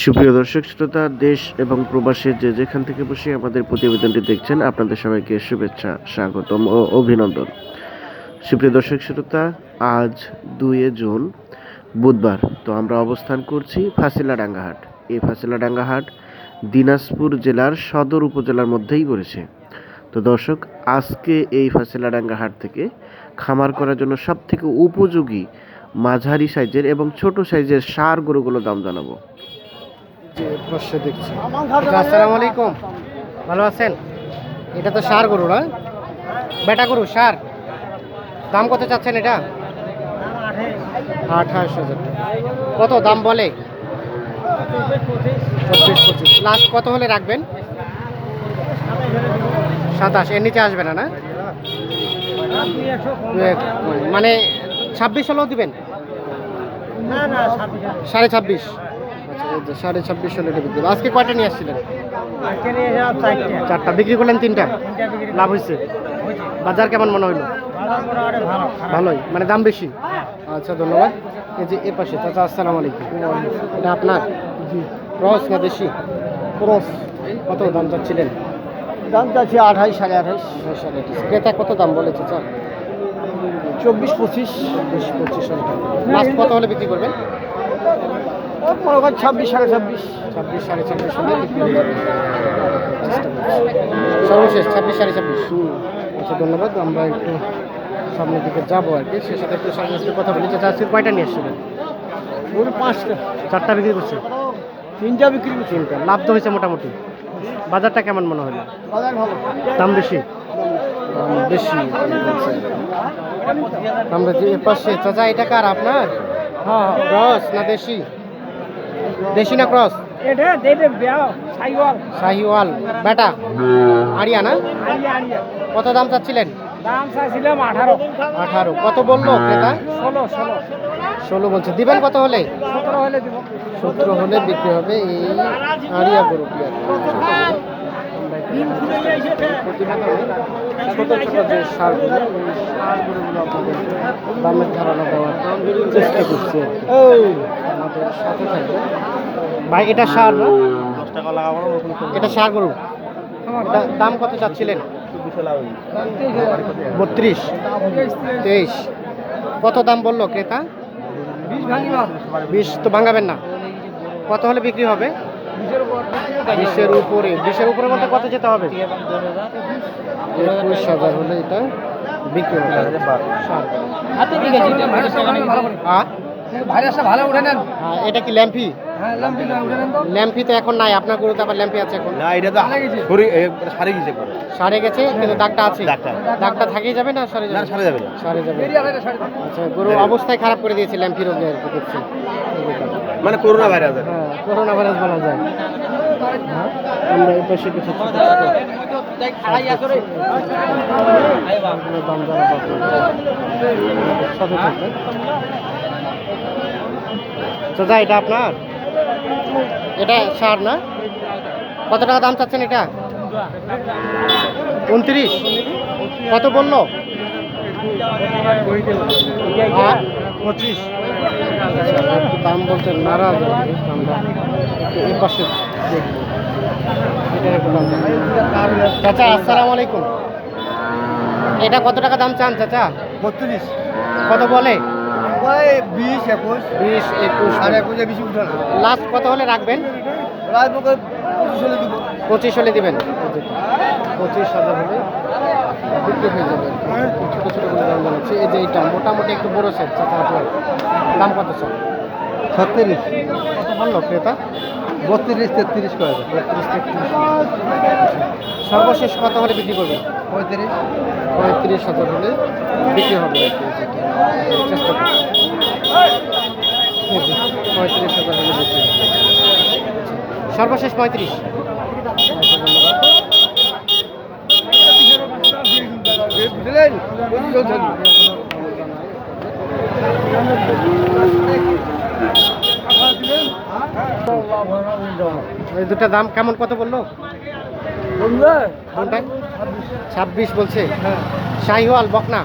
সুপ্রিয় দর্শক, শ্রোতা, দেশ এবং প্রবাসে যে যেখান থেকে বসে আমাদের প্রতিবেদনটি দেখছেন, আপনাদের সবাইকে শুভেচ্ছা, স্বাগতম ও অভিনন্দন। সুপ্রিয় দর্শক, শ্রোতা, আজ দুয়ে জুন, বুধবার, তো আমরা অবস্থান করছি ফাঁসিলাডাঙ্গা হাট এই ফাঁসিলাডাঙ্গা হাট দিনাজপুর জেলার সদর উপজেলার মধ্যেই পড়েছে। তো দর্শক, আজকে এই ফাঁসিলাডাঙ্গা হাট থেকে খামার করার জন্য সব থেকে উপযোগী মাঝারি সাইজের এবং ছোট সাইজের সার গরুগুলো দাম জানাব। যে পাশে দেখছি। আচ্ছা, আসসালামু আলাইকুম। ভালো আছেন? এটা তো সার গরু না? বেটা গরু সার? দাম কত চাচ্ছেন এটা? আঠাশ হাজার কত দাম বলে? চব্বিশ পঁচিশ। লাস্ট কত হলে রাখবেন? সাতাশ। এর নিচে আসবে না না? মানে ছাব্বিশ হলেও দিবেন? সাড়ে ছাব্বিশ। সাড়ে ছাব্বিশ হলে এটা বিক্রি। আজকে কয়টা নিয়ে আসছিলেন? চারটা। বিক্রি করলেন তিনটা? লাভ হয়েছে? বাজার কেমন মনে হইল ভালোই? মানে দাম বেশি? আচ্ছা ধন্যবাদ। এই যে এ পাশে চাচা আসসালামু আলাইকুম। এটা আপনার? ক্রস না দেশি? ক্রস। কত দাম চাচ্ছিলেন? দাম চাচ্ছি আঠাইশ সাড়ে আঠাইশ। সাড়ে আঠাশ। ক্রেতা কত দাম বলেছে চাচা? চব্বিশ পঁচিশ। বিশ পঁচিশ লাস্ট কত হলে বিক্রি করবেন? মনে করেন ছাব্বিশ সাড়ে ছাব্বিশ। ছাব্বিশ সাড়ে ছাব্বিশ হয়ে। সর্বশেষ ছাব্বিশ সাড়ে ছাব্বিশ। আচ্ছা ধন্যবাদ। আমরা একটু সামনের দিকে যাব আর কি। সে সাথে একটু সামনে একটু কথা বলি চাচা আজকে কয়টা নিয়ে এসেছিলেন? ওর পাঁচটা। চারটা বিক্রি করছে? তিনটা বিক্রি করছি। তিনটা। লাভ তো হয়েছে মোটামুটি। বাজারটা কেমন মনে হলো? বাজার ভালো। দাম বেশি? বেশি। আমরা যে পাশে চাচা এটা কার আপনার? হ্যাঁ ক্রস না দেশি? দেশি না ক্রস? এটা দেবে বিয়াও সাইওয়াল। শাহিওয়াল বেটা? আরিয়া না? আড়িয়া আড়িয়া কত দাম চাচ্ছিলেন? দাম চাইছিলাম আঠারো। আঠারো। কত বলল ক্রেতা? ষোলো ষোলো। ষোলো বলছে। দিবেন কত হলে? সতেরো হলে দিব। সতেরো হলে বিক্রি হবে এই আরিয়া গরু ছোট ছোট যে সারগুলো এই সারগুলো আপনাদের দামের ধারণা দেওয়ার চেষ্টা করছি আমাদের সাথে থাকবে ভাই এটা সার না? এটা সার গরু? দা- দাম কত চাচ্ছিলেন? বত্রিশ তেইশ। কত দাম বলল ক্রেতা? বিশ তো ভাঙাবেন না। কত হলে বিক্রি হবে? বিশের উপরে বিশের উপরে। বলতে কত যেতে হবে? একুশ হাজার হলে এটা বিক্রি হবে। আ? ভাইরাসটা ভালো উঠে নেন। এটা কি ল্যাম্পি? হ্যাঁ ল্যাম্পি তো এখন নাই আপনার গরুতে আবার ল্যাম্পি আছে এখন? না এটা তো শরীর সারে গেছে সারে গেছে কিন্তু দাগটা আছে। দাগটা। দাগটা থাকেই যাবে না সারে যাবে? সারে যাবে না। সারে যাবে। আচ্ছা গরু অবস্থায় খারাপ করে দিয়েছে ল্যাম্পি রোগে আর কি দেখছি মানে করোনা ভাইরাস হ্যাঁ করোনা ভাইরাস বলা যায়। হ্যাঁ, আমরা এই পাশে কিছু থাকবে। চাচা এটা আপনার? এটা সার না? কত টাকা দাম চাচ্ছেন এটা? উনত্রিশ। কত বলল পঁচিশ। দাম বলতে নারাজ আমরা এই পাশে। চাচা আসসালামু আলাইকুম। এটা কত টাকা দাম চান চাচা? বত্রিশ। কত বলে? বিশ একুশ। বিশ একুশ। আর একুশে বেশি উঠে না। লাস্ট কত হলে রাখবেন? পঁচিশ হলে দিব। পঁচিশ হলে দিবেন? পঁচিশ হাজার হলে বিক্রি হয়ে যাবে। ছোটো ছোটো করে দাম জানাচ্ছি এই যে এইটা মোটামুটি একটু বড় সেট চাচা আপনার। দাম কত চান ছত্রিশ। কত বলল ক্রেতা? বত্রিশ তেত্রিশ করে বত্রিশ তেত্রিশ। সর্বশেষ কত হলে বিক্রি করবেন পঁয়ত্রিশ। পঁয়ত্রিশ হাজার হলে বিক্রি হবে চেষ্টা করছি। পঁয়ত্রিশ হাজার হলে বিক্রি হবে। সর্বশেষ পঁয়ত্রিশ। এই দুটা দাম কেমন কত বলল? ছাব্বিশ। বলছে? শাহিওয়াল বকনা?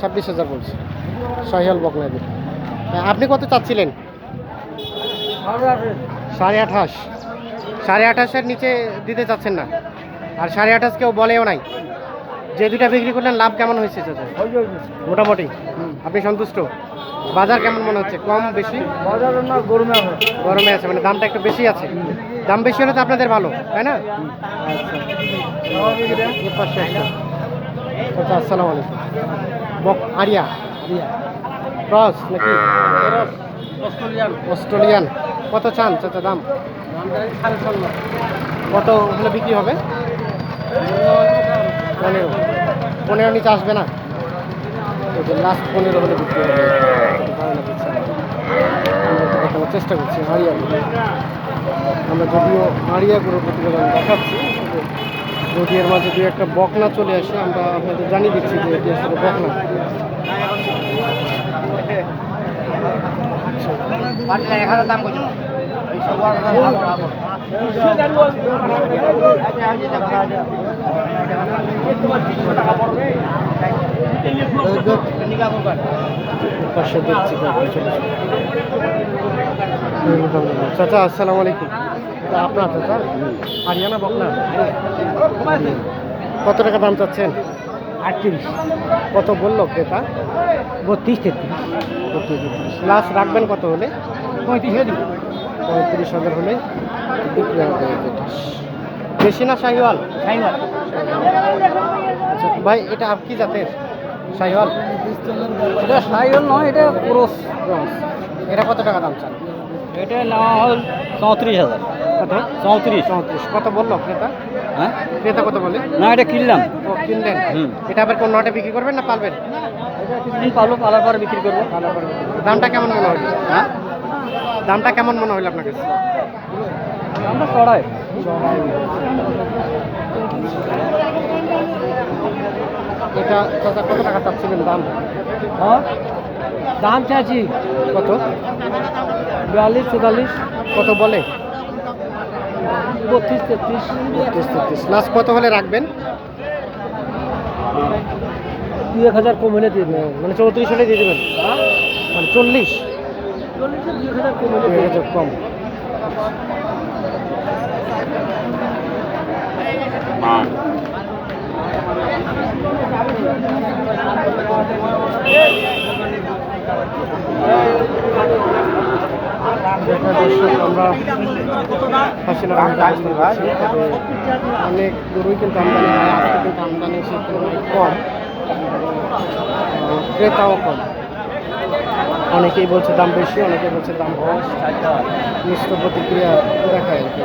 ছাব্বিশ হাজার বলছে। শাহিওয়াল বকনা। আপনি কত চাচ্ছিলেন? সাড়ে আঠাশ। সাড়ে আঠাশের নিচে দিতে চাচ্ছেন না। আর সাড়ে আঠাশ কেউ বলেও নাই। যে দুটা বিক্রি করলেন লাভ কেমন হয়েছে মোটামুটি? আপনি সন্তুষ্ট? বাজার কেমন মনে হচ্ছে? কম বেশি? বাজার না গরমে আছে। গরমে আছে মানে দামটা একটু বেশি আছে। দাম বেশি হলে তো আপনাদের ভালো তাই না? আচ্ছা আসসালামু আলাইকুম। বক আরিয়া? ক্রস নাকি? অস্ট্রেলিয়ান। কত চান চাচা দাম? কত হলে বিক্রি হবে? পনেরো। পনেরো নিচে আসবে না? লাস্ট পনেরো হলে বিক্রি হবে। চেষ্টা করছি হারিয়া আমরা যদিও হারিয়া গরুর প্রতিবেদন দেখাচ্ছি যদি এর মাঝে দু একটা বকনা চলে আসে, আমরা আপনাদের জানিয়ে দিচ্ছি যে এটি আসলে বকনা। পাশে চাচা আসসালামু আলাইকুম। আপনার চাচা? হারিয়ানা বকনা? কত টাকা দাম চাচ্ছেন? আটত্রিশ। কত বলল ক্রেতা? বত্রিশ তেত্রিশ। বত্রিশ লাস্ট রাখবেন কত হলে? পঁয়ত্রিশ হাজার। পঁয়ত্রিশ হাজার হলে বিক্রি হবে। এটা। না শাহিওয়াল শাহিওয়াল ভাই এটা আপ কি জাতের? শাহিওয়াল এটা সাইকেল নয় এটা ক্রস ক্রস এটা কত টাকা দাম চান? এটা নেওয়া হল চৌত্রিশ হাজার। কত? চৌত্রিশ। চৌত্রিশ। কত বলল ক্রেতা? হ্যাঁ? ক্রেতা কত বলে? না এটা কিনলাম। ও কিনলেন। এটা আবার কোন নটে বিক্রি করবেন না পালবেন? কিছুদিন পালো পালার পরে বিক্রি করব। দামটা কেমন মনে হলো হ্যাঁ? দামটা কেমন মনে হলো আপনার কাছে? আমরা চড়াই এটা চাচা কত টাকা চাচ্ছিলেন দাম? হ্যাঁ? দাম চাইছি। কত? বিয়াল্লিশ চুয়াল্লিশ। কত বলে? বত্রিশ তেত্রিশ। বত্রিশ তেত্রিশ। লাস্ট কত হলে রাখবেন? দুই এক হাজার কম হলে দিয়ে দেবো মানে চৌত্রিশ হলে দিয়ে দেবেন। মানে চল্লিশ? কম কম। আমরা অনেক গরুই কিন্তু আমদানি হয়, আজকে কিন্তু আমদানি কম। ক্রেতাও কম। অনেকেই বলছে দাম বেশি অনেকে বলছে দাম কম মিশ্র প্রতিক্রিয়া দেখায় আর কি